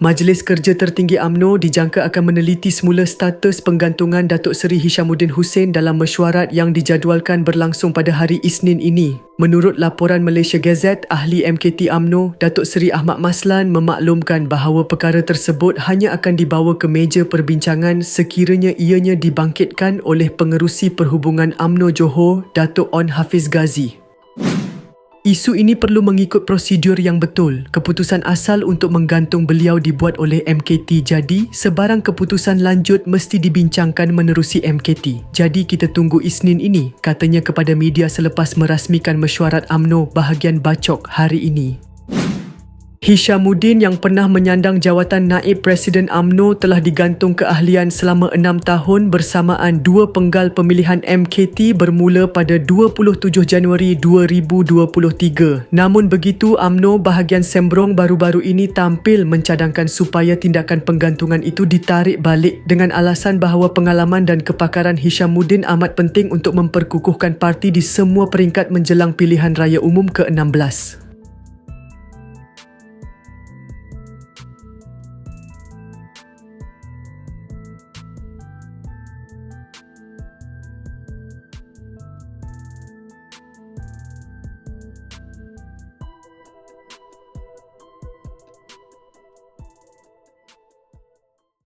Majlis Kerja Tertinggi AMNO dijangka akan meneliti semula status penggantungan Datuk Seri Hishamuddin Hussein dalam mesyuarat yang dijadualkan berlangsung pada hari Isnin ini. Menurut laporan Malaysia Gazette, ahli MKT AMNO, Datuk Seri Ahmad Maslan memaklumkan bahawa perkara tersebut hanya akan dibawa ke meja perbincangan sekiranya ianya dibangkitkan oleh pengerusi perhubungan AMNO Johor, Datuk On Hafiz Ghazi. Isu ini perlu mengikut prosedur yang betul. Keputusan asal untuk menggantung beliau dibuat oleh MKT jadi sebarang keputusan lanjut mesti dibincangkan menerusi MKT. Jadi kita tunggu Isnin ini, katanya kepada media selepas merasmikan mesyuarat AMNO bahagian Bacok hari ini. Hishamuddin yang pernah menyandang jawatan Naib Presiden AMNO telah digantung keahlian selama enam tahun bersamaan dua penggal pemilihan MKT bermula pada 27 Januari 2023. Namun begitu, AMNO bahagian Sembrong baru-baru ini tampil mencadangkan supaya tindakan penggantungan itu ditarik balik dengan alasan bahawa pengalaman dan kepakaran Hishamuddin amat penting untuk memperkukuhkan parti di semua peringkat menjelang pilihan raya umum ke-16.